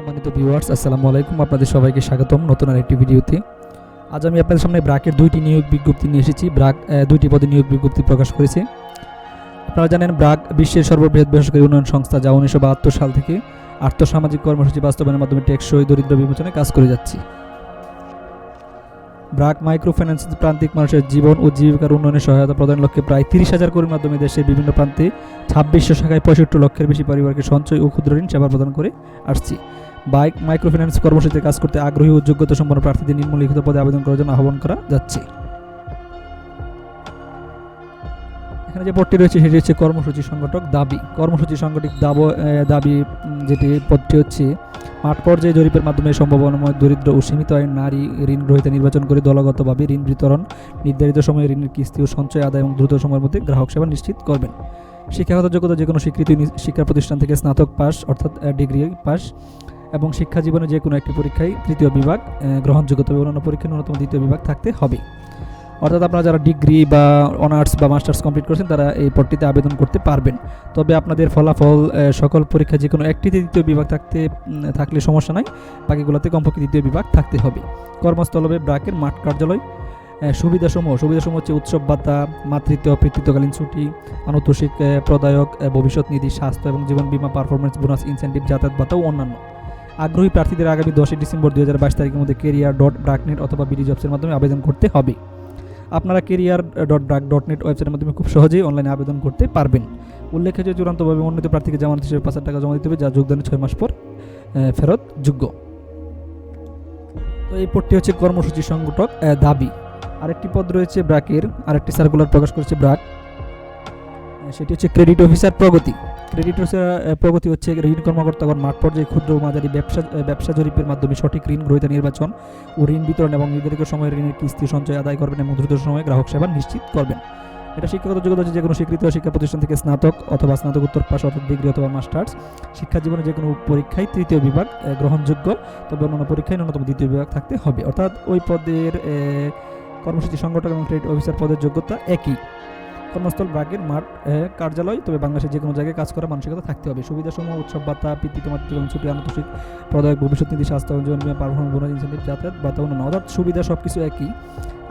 সম্মানিত ভিউয়ার্স আসসালামু আলাইকুম। আপনাদের সবাইকে স্বাগতম নতুন আরেকটি ভিডিওতে। আজ আমি আপনাদের সামনে ব্রাকের দুইটি নিয়োগ বিজ্ঞপ্তি নিয়ে এসেছি। ব্রাক দুইটি পদে নিয়োগ বিজ্ঞপ্তি প্রকাশ করেছে। আপনারা জানেন, ব্রাক বিশ্বের সর্ববৃহৎ বেসরকারি উন্নয়ন সংস্থা, যা উনিশশো বাহাত্তর সাল থেকে আর্থসামাজিক কর্মসূচি বাস্তবায়নের মাধ্যমে টেকসই দরিদ্র বিমোচনে কাজ করে যাচ্ছে। ব্রাক মাইক্রো ফাইন্যান্স প্রান্তিক মানুষের জীবন ও জীবিকার উন্নয়নে সহায়তা প্রদানের লক্ষ্যে প্রায় তিরিশ হাজার কর্মীর মাধ্যমে দেশের বিভিন্ন প্রান্তে ছাব্বিশশো শাখায় পঁয়ষট্টি লক্ষের বেশি পরিবারকে সঞ্চয় ও ক্ষুদ্র ঋণ সেবা প্রদান করে আসছি। বাইক মাইক্রোফিন্যান্স কর্মসূচিতে কাজ করতে আগ্রহী ও যোগ্যতা সম্পন্ন প্রার্থীদের নিম্নলিখিত পদে আবেদন করার জন্য আহ্বান করা যাচ্ছে। এখানে যে পদটি রয়েছে, সেটি হচ্ছে কর্মসূচি সংগঠক দাবি। কর্মসূচি সংগঠক দাব দাবি যেটি পদটি হচ্ছে, মাঠ পর্যায়ে জরিপের মাধ্যমে সম্ভাবনাময়, দরিদ্র ও সীমিত আয়ের নারী ঋণ গ্রহীতা নির্বাচন করে দলগতভাবে ঋণ বিতরণ, নির্ধারিত সময়ে ঋণের কিস্তি ও সঞ্চয় আদায় এবং দ্রুত সময়ের মধ্যে গ্রাহক সেবা নিশ্চিত করবেন। শিক্ষাগত যোগ্যতা যে কোনো স্বীকৃত শিক্ষা প্রতিষ্ঠান থেকে স্নাতক পাস, অর্থাৎ ডিগ্রি পাস এবং শিক্ষা জীবনে যে কোনো একটি পরীক্ষায় তৃতীয় বিভাগ গ্রহণযোগ্য। তবে অন্যান্য পরীক্ষায় ন্যূনতম দ্বিতীয় বিভাগ থাকতে হবে। অর্থাৎ আপনারা যারা ডিগ্রি বা অনার্স বা মাস্টার্স কমপ্লিট করেছেন, তারা এই পদটিতে আবেদন করতে পারবেন। তবে আপনাদের ফলাফল সকল পরীক্ষা যে কোনো একটিতে দ্বিতীয় বিভাগ থাকতে থাকলে সমস্যা নাই। বাকিগুলোতে কমপক্ষে দ্বিতীয় বিভাগ থাকতে হবে। কর্মস্থল হবে ব্রাকের মাঠ কার্যালয় সুবিধাসমূহ সুবিধাসমূহ হচ্ছে উৎসব ভাতা, মাতৃত্ব, পিতৃত্বকালীন ছুটি, আনুতোষিক প্রদায়ক ভবিষ্যৎ নিধি, স্বাস্থ্য এবং জীবন বিমা পারফরমেন্স বোনাস, ইনসেন্টিভ, যাতায়াত ভাতা ও অন্যান্য। আগ্রহী প্রার্থীদের আগামী দশই ডিসেম্বর দু হাজার বাইশ তারিখের মধ্যে কেরিয়ার ডট ব্রাকনেট অথবা বিডি জবসের মাধ্যমে আবেদন করতে হবে। আপনারা career dot BRAC dot net ওয়েবসাইটের মাধ্যমে খুব সহজেই অনলাইনে আবেদন করতে পারবেন। উল্লেখ্য যে চূড়ান্তভাবে মনোনীত প্রার্থীকে জামানত হিসেবে পাঁচ হাজার টাকা জমা দিতে হবে, যা যোগদানের ছয় মাস পর ফেরত যোগ্য। তো এই পদটি হচ্ছে কর্মসূচি সংগঠক দাবি। আরেকটি পদ রয়েছে ব্রাকের আরেকটি সার্কুলার প্রকাশ করেছে ব্রাক সেটি হচ্ছে credit officer Progoti. Credit Progoti হচ্ছে ঋণ কর্মকর্তাগণ মাঠ পর্যায়ে ক্ষুদ্র মাঝারি ব্যবসা ব্যবসা জরিপের মাধ্যমে সঠিক ঋণ গ্রহীতা নির্বাচন ও ঋণ বিতরণ এবং নির্ধারিত সময়ে ঋণের কিস্তি সঞ্চয় আদায় করবেন এবং দ্রুত সময়ে গ্রাহক সেবা নিশ্চিত করবেন। এটা শিক্ষাগত যোগ্যতা হচ্ছে যে কোনো স্বীকৃত শিক্ষা প্রতিষ্ঠান থেকে স্নাতক অথবা স্নাতকোত্তর পাশ অর্থাৎ ডিগ্রি অথবা মাস্টার্স। শিক্ষা জীবনে যে কোনো পরীক্ষায় তৃতীয় বিভাগ গ্রহণযোগ্য, তবে অন্যান্য পরীক্ষায় ন্যূনতম দ্বিতীয় বিভাগ থাকতে হবে। অর্থাৎ ওই পদের কর্মসূচি সংগঠক এবং ক্রেডিট অফিসার পদের যোগ্যতা একই। কর্মস্থল ব্রাগের মাঠ কার্যালয়, তবে বাংলাদেশের যে কোনো জায়গায় কাজ করার মানসিকতা থাকতে হবে। সুবিধাসমূহ, উৎসব পিতৃত্ব মাতৃত্ব এবং ছুটি, আন্তর্জাতিক প্রদায়ক, ভবিষ্যৎ নীতি স্বাস্থ্য জীবন বীমা পারফরমেন্স বোনাস ইনসেন্টিভ, যাতায়াত অন্যান্য অর্থাৎ সুবিধা সব কিছু একই।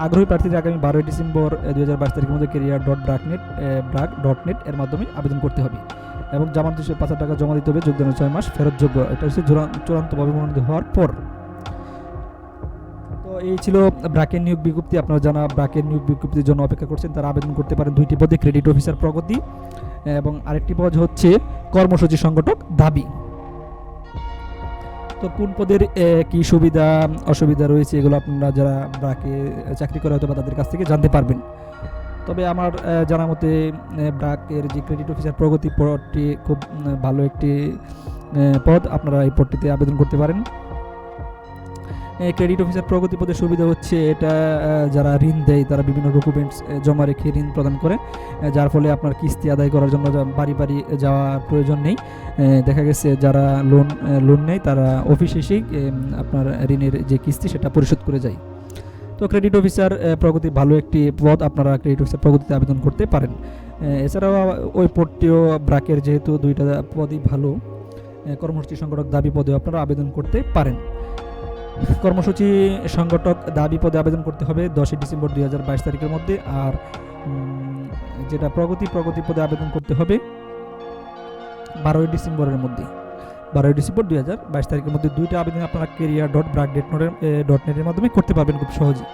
আগ্রহী প্রার্থীদের আগামী বারোই ডিসেম্বর দুই হাজার বাইশ তারিখের মধ্যে career dot BRAC net BRAC dot net এর মাধ্যমে আবেদন করতে হবে। এবং জামানত হিসেবে পাঁচ হাজার টাকা জমা দিতে হবে, যোগদানের ছয় মাস ফেরত যোগ্য। এটা হচ্ছে চূড়ান্তভাবে মনোনীত হওয়ার পর। এই ছিল ব্রাকের নিয়োগ বিজ্ঞপ্তি। আপনারা যারা ব্রাকের নিয়োগ বিজ্ঞপ্তির জন্য অপেক্ষা করছেন, তারা আবেদন করতে পারেন দুইটি পদে ক্রেডিট অফিসার প্রগতি এবং আরেকটি পদ হচ্ছে কর্মসূচি সংগঠক দাবি। তো কোন পদের কি সুবিধা, অসুবিধা রয়েছে, এগুলো আপনারা যারা ব্রাকে চাকরি করে হয়তো বা তাদের কাছ থেকে জানতে পারবেন। তবে আমার জানা মতে ব্রাকের যে ক্রেডিট অফিসার প্রগতি পদটি খুব ভালো একটি পদ। আপনারা এই পদটিতে আবেদন করতে পারেন। ক্রেডিট অফিসার প্রগতি পদের সুবিধা হচ্ছে এটা যারা ঋণ দেয়, তারা বিভিন্ন ডকুমেন্টস জমা রেখে ঋণ প্রদান করে যার ফলে আপনার কিস্তি আদায় করার জন্য বাড়ি বাড়ি যাওয়ার প্রয়োজন নেই। দেখা গেছে যারা লোন লোন নেয়, তারা অফিস এসেই আপনার ঋণের যে কিস্তি, সেটা পরিশোধ করে যায়। তো ক্রেডিট অফিসার প্রগতি ভালো একটি পদ আপনারা ক্রেডিট অফিসার প্রগতিতে আবেদন করতে পারেন। এছাড়াও ওই পদটিও ব্রাকের যেহেতু দুইটা পদই ভালো কর্মসূচি সংগঠক দাবি পদেও আপনারা আবেদন করতে পারেন। কর্মসূচি সংগঠক দাবি পদে আবেদন করতে হবে দশই ডিসেম্বর দুই হাজার বাইশ তারিখের মধ্যে আর যেটা প্রগতি প্রগতি পদে আবেদন করতে হবে বারোই ডিসেম্বরের মধ্যে। বারোই ডিসেম্বর দুই হাজার বাইশ তারিখের মধ্যে দুইটা আবেদন আপনারা কেরিয়ার ডট ব্রাক ডেট নোটের ডট নেটের মাধ্যমে করতে পারবেন খুব সহজেই।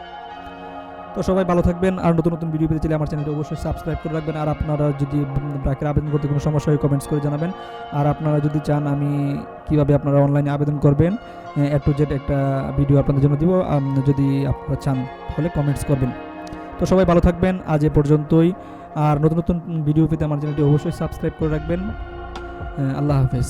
তো সবাই ভালো থাকবেন আর নতুন নতুন ভিডিও পেতে চাইলে আমার চ্যানেলটি অবশ্যই সাবস্ক্রাইব করে রাখবেন। আর আপনারা যদি ব্রাকের আবেদন করতে কোনো সমস্যা হয় কমেন্টস করে জানাবেন। আর আপনারা যদি চান আমি কীভাবে আপনারা অনলাইনে আবেদন করবেন, এ টু জেড একটা ভিডিও আপনাদের জন্য দিব যদি আপনারা চান তাহলে কমেন্টস করবেন। তো সবাই ভালো থাকবেন, আজ এ পর্যন্তই। আর নতুন নতুন ভিডিও পেতে আমার চ্যানেলটি অবশ্যই সাবস্ক্রাইব করে রাখবেন। আল্লাহ হাফেজ।